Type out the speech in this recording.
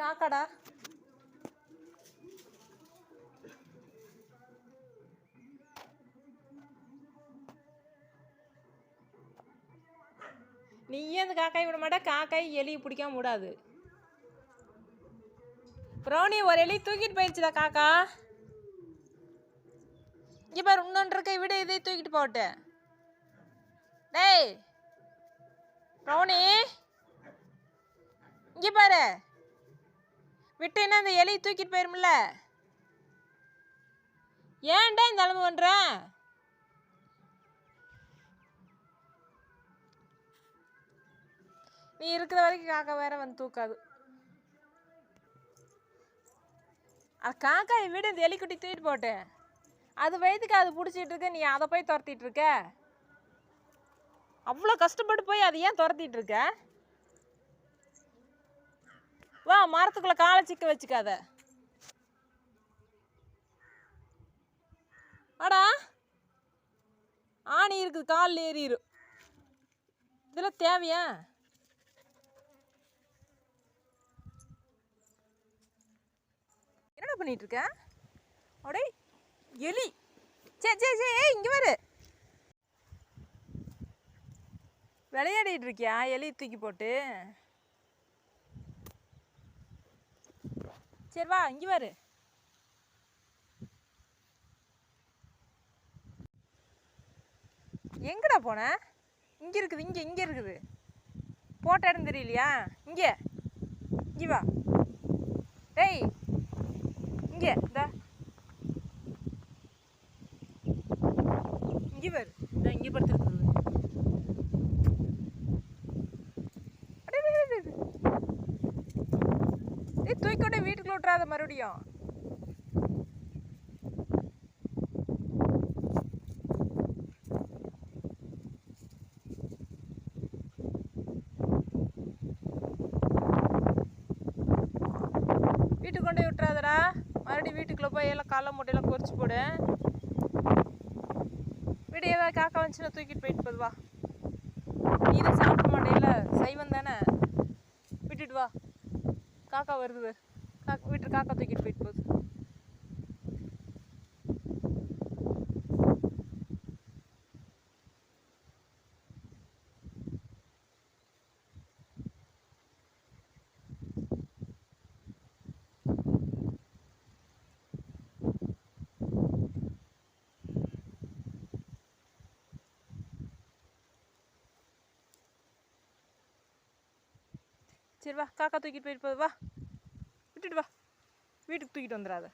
காக்காடா நீயே அந்த காக்காய் விட மாட்டா காக்காய் எலியை பிடிக்காம விடாது ப்ரௌனி ஒரு எலி தூக்கிட்டு போயிடுச்சுடா காக்கா இங்கே பாரு இன்னொன்று இருக்கை விட இதை தூக்கிட்டு போட்டு டேய் ப்ரௌனி இங்கே பாரு விட்டேன்னா அந்த எலியை தூக்கிட்டு போயிருமில்ல ஏன்டா இந்த அளவு பண்ணுறேன் நீ இருக்கிற வரைக்கும் காக்கா வேற வந்து தூக்காது. அது என் வீடு இந்த எலிக்குட்டி தூக்கிட்டு போட்டு. அது வயதுக்கு அது பிடிச்சிட்டு இருக்க நீ அதை போய் துரத்திட்டு இருக்க. அவ்வளோ கஷ்டப்பட்டு போய் அதை ஏன் துரத்திட்டு இருக்க? வா மரத்துக்குள்ள காலை சிக்க வச்சுக்காத. வாடா. ஆணி இருக்குது காலில் ஏறிடும் இதெல்லாம் தேவையா? என்னடா பண்ணிட்டு இருக்க அடே எலி. சே சே சே ஏ இங்கே வரு. விளையாடிட்டு இருக்கியா? எலி தூக்கி போட்டு. சரி வா இங்கே வரு எங்கடா போன? இங்கே இருக்குது இங்கே இங்கே இருக்குது. போட்ட இடம் தெரியலையா? இங்கே. இங்கே வா. டேய் இங்கே இந்த. இங்கே வரு இந்த இங்கே படுத்துருக்குது ஏய் தூக்கிட்டு வீட்டுக்குள்ள விட்றாத மறுபடியும். வீட்டுக்கு கொண்டு போய் விட்றாதடா மறுபடியும் வீட்டுக்குள்ளே போய் எல்லாம் காலை மூட்டையெல்லாம் பொரிச்சு போடு. வீடு ஏதாவது காக்கா வந்துச்சுன்னா தூக்கிட்டு போயிட்டு போதுவா நீ இதை சாப்பிட மாட்டேல சைவம் தானே? காக்கா வருது. காக்கா வீட்டு காக்கா தூக்கிட்டு போயிட்டு போகுது. சரி வா காக்கா தூக்கிட்டு போயிட்டு போகுது வா. விட்டுட்டு வா. வீட்டுக்கு தூக்கிட்டு வந்துடாத.